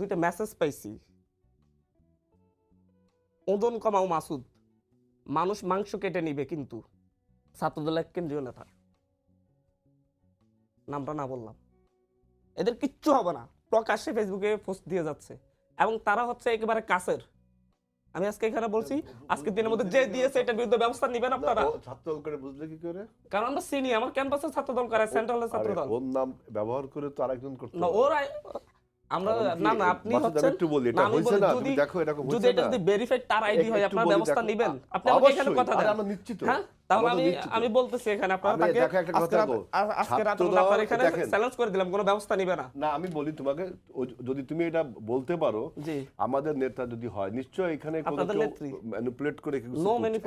দুইটা মেসেজ পাইছি। ওজন কমাও মাসুদ। মানুষ মাংস কেটে নিবে কিন্তু। ছাত্রদলের কেন্দ্রীয় নেতা। নামটা না বললাম। এদের কিচ্ছু হবে না। প্রকাশ্যে ফেসবুকে পোস্ট দিয়ে যাচ্ছে। এবং তারা হচ্ছে একেবারে কাছের। আমি আজকে এখানে বলছি আজকে দিনের মধ্যে যে দিয়েছে এটার বিরুদ্ধে ব্যবস্থা নিবেন আপনারা। ছাত্র দল করে বুঝলে কি করে? কারণ আমরা চিনি আমার ক্যাম্পাসের ছাত্র দল করে সেন্ট্রালের ছাত্র দল ওর নাম ব্যবহার করে তো আরেকজন করতে না ওরা আমরা কারণ না না আপনি আমি হচ্ছেন একটু বলি, এটা আমি না? তুমি দেখো, এরকম যদি এটা যদি ভেরিফাইড তার আইডি হয় আপনারা ব্যবস্থা নেবেন। আপনি আমাকে এখানে কথা দেন। আমরা নিশ্চিত। হ্যাঁ? তাহলে আমি আমি বলতেছি এখানে আপনারা তাকে দেখো একটা কথা রাত- আজকে রাত আপনারা এখানে চ্যালেঞ্জ করে দিলাম কোনো ব্যবস্থা নিবে না। না আমি বলি তোমাকে যদি তুমি এটা বলতে পারো আমাদের নেতা যদি হয় নিশ্চয়ই এখানে কোনো? ম্যানিপুলেট করে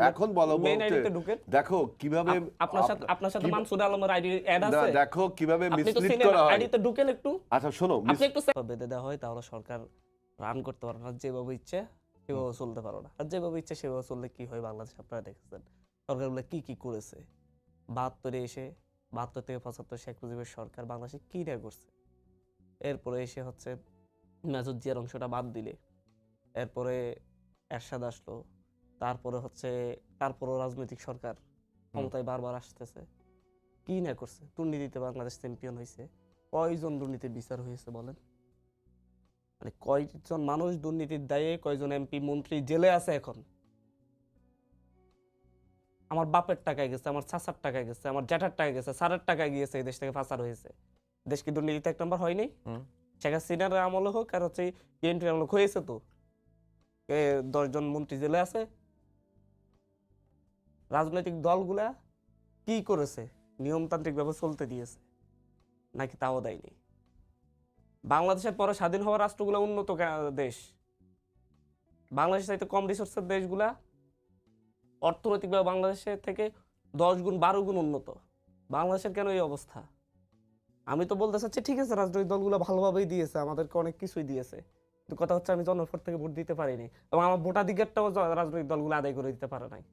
এখন বলো বলতে দেখো কীভাবে আপনার সাথে আপনার সাথে কি- মানসুর আলমের আইডি অ্যাড আছে? দেখো কীভাবে আপনি মিসলিড করা হয়। আইডিতে ঢুকেন একটু। আচ্ছা শোনো আপনি একটু বেঁধে দেওয়া হয় তাহলে সরকার রান করতে পারে না। যেভাবে ইচ্ছে সেভাবে চলতে পারো না। আর যেভাবে ইচ্ছে সেভাবে চললে কি হয় বাংলাদেশ আপনারা দেখেছেন? সরকারগুলো কি কি করেছে? বাহাত্তরে এসে বাহাত্তর থেকে পঁচাত্তর শেখ মুজিবের সরকার বাংলাদেশে কি না করছে? এরপরে এসে হচ্ছে মেজর জিয়ার অংশটা বাদ দিলে। এরপরে এরশাদ আসলো। তারপরে হচ্ছে তারপরও রাজনৈতিক সরকার ক্ষমতায় বারবার আসতেছে। কি না করছে? দুর্নীতিতে বাংলাদেশ চ্যাম্পিয়ন হয়েছে কয়জন দুর্নীতির বিচার হয়েছে বলেন? মানে কয়জন মানুষ দুর্নীতির দায়ে কয়জন এমপি মন্ত্রী জেলে আছে এখন? আমার বাপের টাকায় গেছে আমার চাচার টাকায় গেছে আমার জ্যাঠার টাকায় গেছে স্যারের টাকায় গিয়েছে এই দেশ থেকে ফাঁসার হয়েছে। দেশ কি দুর্নীতিতে এক নম্বর হয়নি। শেখ হাসিনার আমলে হোক আর হচ্ছে বিএনপির আমলে হয়েছে তো। দশজন মন্ত্রী জেলে আছে। রাজনৈতিক দলগুলা কি করেছে? নিয়মতান্ত্রিক ভাবে চলতে দিয়েছে। নাকি তাও দেয়নি? বাংলাদেশের পরে স্বাধীন হওয়া রাষ্ট্রগুলো উন্নত দেশ। বাংলাদেশের চাইতে কম রিসোর্সের দেশগুলা অর্থনৈতিকভাবে বাংলাদেশের থেকে দশ গুণ, বারো গুণ উন্নত। বাংলাদেশের কেন এই অবস্থা? আমি তো বলতে চাচ্ছি, ঠিক আছে, রাজনৈতিক দলগুলো ভালোভাবেই দিয়েছে, আমাদেরকে অনেক কিছুই দিয়েছে। কিন্তু কথা হচ্ছে আমি জনভোট থেকে ভোট দিতে পারিনি এবং আমার ভোটাধিকারটাও রাজনৈতিক দলগুলো আদায় করে দিতে পারে নাই।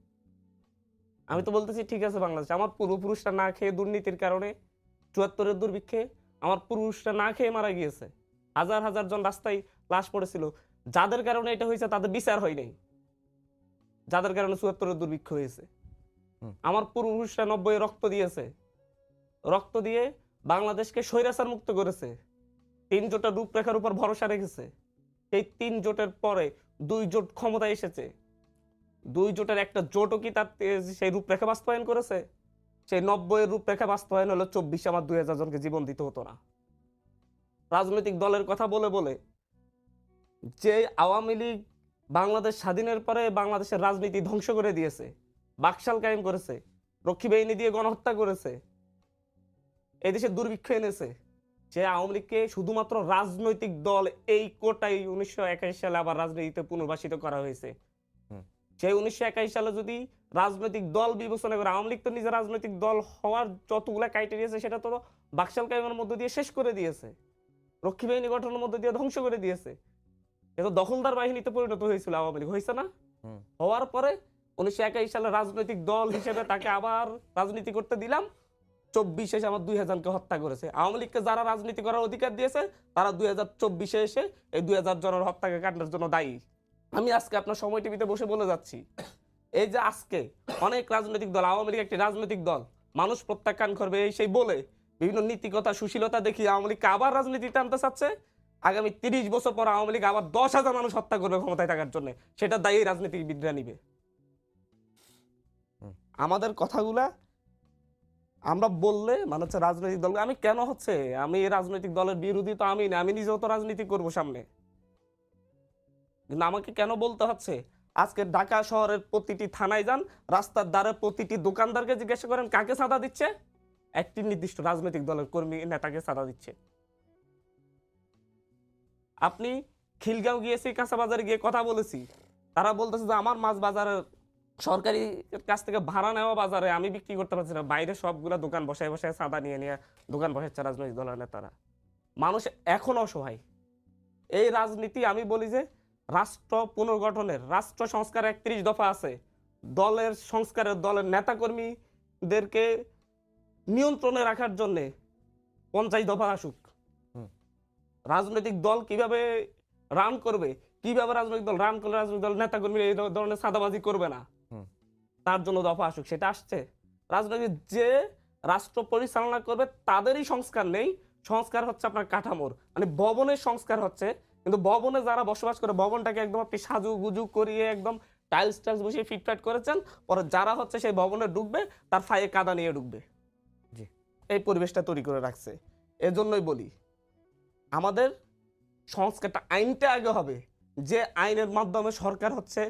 আমি তো বলতেছি, ঠিক আছে, বাংলাদেশ, আমার পূর্বপুরুষরা না খেয়ে দুর্নীতির কারণে চুয়াত্তরের দুর্ভিক্ষে আমার পুরুষরা না খেয়ে মারা গিয়েছে। হাজার হাজার জন রাস্তায় লাশ পড়েছিল। যাদের কারণে এটা হয়েছে তাদের বিচার হয় নাই। যাদের কারণে চুয়াত্তরের দুর্ভিক্ষ হয়েছে। আমার পূর্বপুরুষরা নব্বই রক্ত দিয়েছে। রক্ত দিয়ে বাংলাদেশকে স্বৈরাচার মুক্ত করেছে। তিন জোটের রূপরেখার উপর ভরসা রেখেছে। এই তিন জোটের পরে দুই জোট ক্ষমতায় এসেছে। দুই জোটের একটা জোটও কি তার সেই রূপরেখা বাস্তবায়ন করেছে? সেই নব্বই রূপরেখা বাস্তবায়ন হলো চব্বিশে আমার দুই হাজার জনকে জীবন দিতে হতো না। রাজনৈতিক দলের কথা বলে বলে যে আওয়ামী লীগ বাংলাদেশ স্বাধীনের পরে বাংলাদেশের রাজনীতি ধ্বংস করে দিয়েছে বাকশাল কায়েম করেছে রক্ষী বাহিনী দিয়ে গণহত্যা করেছে এই দেশে দুর্ভিক্ষ এনেছে। যে আওয়ামী লীগকে শুধুমাত্র রাজনৈতিক দল এই কোটাই উনিশশো একাশি সালে আবার রাজনীতিতে পুনর্বাসিত করা হয়েছে। সেই উনিশশো একাশি সালে যদি রাজনৈতিক দল বিবেচনা করে আওয়ামী লীগ তো নিজের রাজনৈতিক দল হওয়ার যতগুলা ক্রাইটেরিয়া আছে সেটা তো বাকশাল কায়েমের মধ্য দিয়ে শেষ করে দিয়েছে। রক্ষী বাহিনী গঠনের মধ্য দিয়ে ধ্বংস করে দিয়েছে। এটা দখলদার বাহিনীতে পরিণত হয়েছিল আওয়ামী লীগ হয়েছে না? হওয়ার পরে উনিশশো একাশি সালে রাজনৈতিক দল হিসেবে তাকে আবার রাজনীতি করতে দিলাম। চব্বিশে এসে আমার দুই হাজারকে হত্যা করেছে। আওয়ামী লীগকে যারা রাজনীতি করার অধিকার দিয়েছে তারা দুই হাজার চব্বিশে এসে এই দুই হাজার জনের হত্যাকে কাটানোর জন্য দায়ী। আমি আজকে আপনার সময় টিভিতে বসে বলে যাচ্ছি। এই যে আজকে অনেক রাজনৈতিক দল আওয়ামী লীগ একটি রাজনৈতিক দল মানুষ প্রত্যাখ্যান করবে এই সেই বলে বিভিন্ন নীতিকতা সুশীলতা দেখিয়ে আওয়ামী লীগকে আবার রাজনীতিতে আনতে চাচ্ছে। আগামী তিরিশ বছর পর আওয়ামী লীগ আবার দশ হাজার মানুষ হত্যা করবে ক্ষমতায় থাকার জন্য। সেটা দায়ী রাজনীতিবিদরা নিবে। আমাদের কথাগুলা আমরা বললে মানে হচ্ছে রাজনৈতিক দল আমি কেন হচ্ছে? আমি এই রাজনৈতিক দলের বিরোধী তো আমি না আমি নিজেও তো রাজনীতি করব সামনে। কিন্তু আমাকে কেন বলতে হচ্ছে? আজকে ঢাকা শহরের প্রতিটি থানায় যান, রাস্তার ধারে প্রতিটি দোকানদারকে জিজ্ঞাসা করেন, কাকে চাঁদা দিচ্ছে? একটি নির্দিষ্ট রাজনৈতিক দলের কর্মী নেতাকে চাঁদা দিচ্ছে। আপনি খিলগাঁও গিয়েছি কাঁচা বাজারে গিয়ে কথা বলেছি। তারা বলতেছে যে, আমার মাছ বাজারের সরকারি কাছ থেকে ভাড়া নেওয়া বাজারে আমি বিক্রি করতে পারছি না। বাইরে সবগুলা দোকান বসায় বসায় সাদা নিয়ে নিয়ে দোকান বসাচ্ছে রাজনৈতিক দলের নেতারা। মানুষ এখন অসহায়। এই রাজনীতি আমি বলি যে রাষ্ট্র পুনর্গঠনের রাষ্ট্র সংস্কার একত্রিশ দফা আছে। দলের সংস্কারের দলের নেতাকর্মীদেরকে নিয়ন্ত্রণে রাখার জন্যে পঞ্চাশ দফা আসুক। রাজনৈতিক দল কীভাবে রান করবে কীভাবে রাজনৈতিক দল রান করলে রাজনৈতিক দল নেতা কর্মী এই ধরনের সাদাবাজি করবে না? তার জন্য দফা আসুক সেটা আসছে। রাজনৈতিক যে রাষ্ট্র পরিচালনা করবে তাদেরই সংস্কার নেই। সংস্কার হচ্ছে আপনার কাঠামোর। মানে ভবনের সংস্কার হচ্ছে কিন্তু ভবনে যারা বসবাস করে ভবনটাকে একদম আপনি সাজু গুজু করিয়ে একদম টাইলস টাইলস বসিয়ে ফিটফাট করেছেন পরে যারা হচ্ছে সেই ভবনে ঢুকবে তার ফায়ে কাদা নিয়ে ঢুকবে। জি। এই পরিবেশটা তৈরি করে রাখছে। এজন্যই বলি আমাদের সংস্কারটা আইনটা আগে হবে। যে আইনের মাধ্যমে সরকার হচ্ছে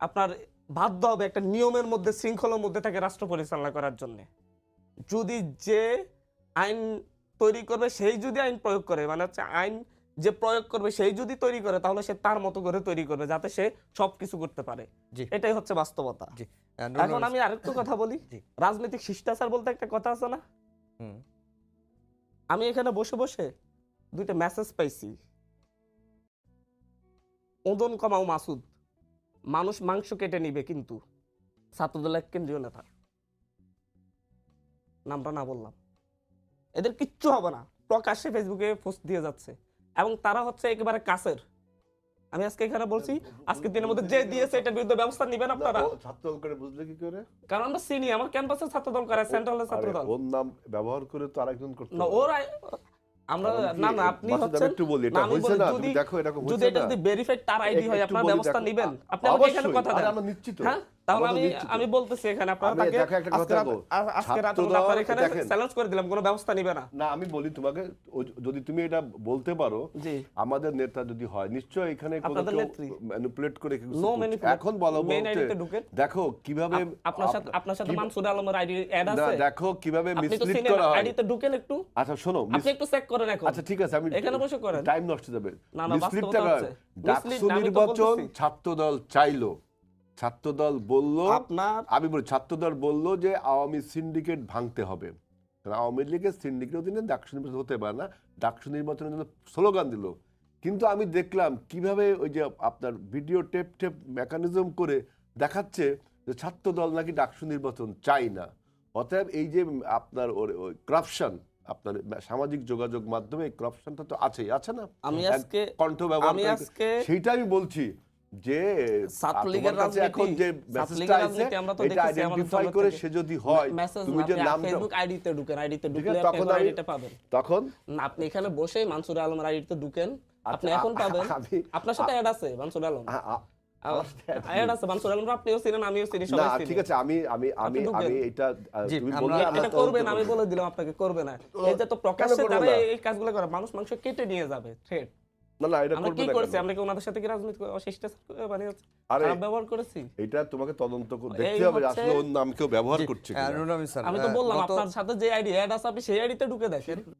আপনার বাধ্য হবে একটা নিয়মের মধ্যে শৃঙ্খলার মধ্যে থাকে রাষ্ট্র পরিচালনা করার জন্য। যদি যে আইন তৈরি করবে সেই যদি আইন প্রয়োগ করে মানে হচ্ছে আইন যে প্রয়োগ করবে সেই যদি তৈরি করে তাহলে সে তার মতো করে তৈরি করবে যাতে সে সবকিছু করতে পারে। এটাই হচ্ছে বাস্তবতা। এখন আমি আরেকটু কথা বলি। রাজনৈতিক শিষ্টাচার বলতে একটা কথা আছে না? আমি এখানে বসে বসে দুইটা মেসেজ পাইছি। ওদন কমাও মাসুদ। মানুষ মাংস কেটে নিবে কিন্তু। ছাত্রদলের কেন্দ্রীয় নেতা। নামটা না বললাম। এদের কিচ্ছু হবে না। প্রকাশ্যে ফেসবুকে পোস্ট দিয়ে যাচ্ছে। এবং তারা হচ্ছে একেবারে কাছের। আমি আজকে এখানে বলছি আজকে দিনের মধ্যে যে দিয়েছে এটার বিরুদ্ধে ব্যবস্থা নিবেন আপনারা। ছাত্র দল করে বুঝলে কি করে? কারণ আমরা চিনি আমার ক্যাম্পাসের ছাত্র দল করে সেন্ট্রালের ছাত্র দল ওর নাম ব্যবহার করে তো আরেকজন করতে না ওর আমরা না না আপনি হচ্ছেন একটু বলি এটা বলি, না? দেখো এরকম যদি এটা যদি ভেরিফাইড তার আইডি হয় আপনার ব্যবস্থা নেবেন। আপনি আমাকে এখানে কথা দেন। আমরা নিশ্চিত। হ্যাঁ? তাহলে আমি আমি বলতেছি এখানে আপনারা তাকে আজকে রাত- আপনার এখানে চ্যালেঞ্জ করে দিলাম কোনো ব্যবস্থা নিবে না। না আমি বলি তোমাকে যদি তুমি এটা বলতে পারো আমাদের নেতা যদি হয় নিশ্চয় এখানে কোনো? ম্যানিপুলেট করে কিছু এখন বলো দেখো কীভাবে আপনার সাথে আপনার সাথে মানসুর আলমের আইডি অ্যাড আছে? দেখো কীভাবে মিসলিড করা হয়। আইডিতে ঢুকেন একটু। আচ্ছা শোনো আপনি একটু চেক করেন এখন। আচ্ছা ঠিক আছে আমি এখানে বসে করেন। টাইম নষ্ট যাবে। না, না, বাস্তবতা হচ্ছে। ডাকসু নির্বাচন ছাত্রদল চাইলো। ছাত্রদল বলল আপনার আমি বলি ছাত্রদল বলল যে আওয়ামী সিন্ডিকেট ভাঙতে হবে। কারণ আওয়ামী লীগের সিন্ডিকেট অধীনে ডাকসু নির্বাচন হতে পারে না। ডাকসু নির্বাচনের জন্য স্লোগান দিল। কিন্তু আমি দেখলাম কীভাবে ওই যে আপনার ভিডিও টেপ টেপ মেকানিজম করে দেখাচ্ছে যে ছাত্রদল নাকি ডাকসু নির্বাচন চাই না। অতএব এই যে আপনার ওই করাপশন আপনার সামাজিক যোগাযোগ মাধ্যমে এই করাপশনটা তো আছেই আছে না? আমি আজকে কণ্ঠ ব্যবহার আমি আজকে সেইটা আমি বলছি। যে ছাত্রলীগের এখন রাজনীতি- যে মেসেজটা রাজনীতি আমরা তো দেখেছি আমাদের করে সে যদি হয় তুমি যে নামটা ফেসবুক আইডিতে ঢুকেন আইডিতে ঢুকলে আপনি আইডিটা পাবেন। তখন না, আপনি এখানে বসে মানসুর আলমের আইডিতে ঢুকেন আপনি আচ্ছা, এখন পাবেন। আপনার সাথে অ্যাড আছে মানসুর আলম। আছে আলম ঠিক আছে আমি আমি আমি আমি এটা এটা করবেন আমি বলে দিলাম আপনাকে করবে না। এই যে তো প্রকাশ্যে? এই কাজগুলো করে মানুষ মাংস কেটে নিয়ে যাবে থ্রেট না না এটা আমরা করবে কি না করেছি? আমরা কি ওনাদের সাথে কি রাজনীতি করে মানে আরে ব্যবহার করেছি? এটা তোমাকে তদন্ত করে এই দেখতে হবে আসলে ওর নাম কেউ ব্যবহার করছে স্যার, আমি তো বললাম গত- আপনার সাথে যে আইডি অ্যাড আছে আপনি সেই আইডিতে ঢুকে দেখেন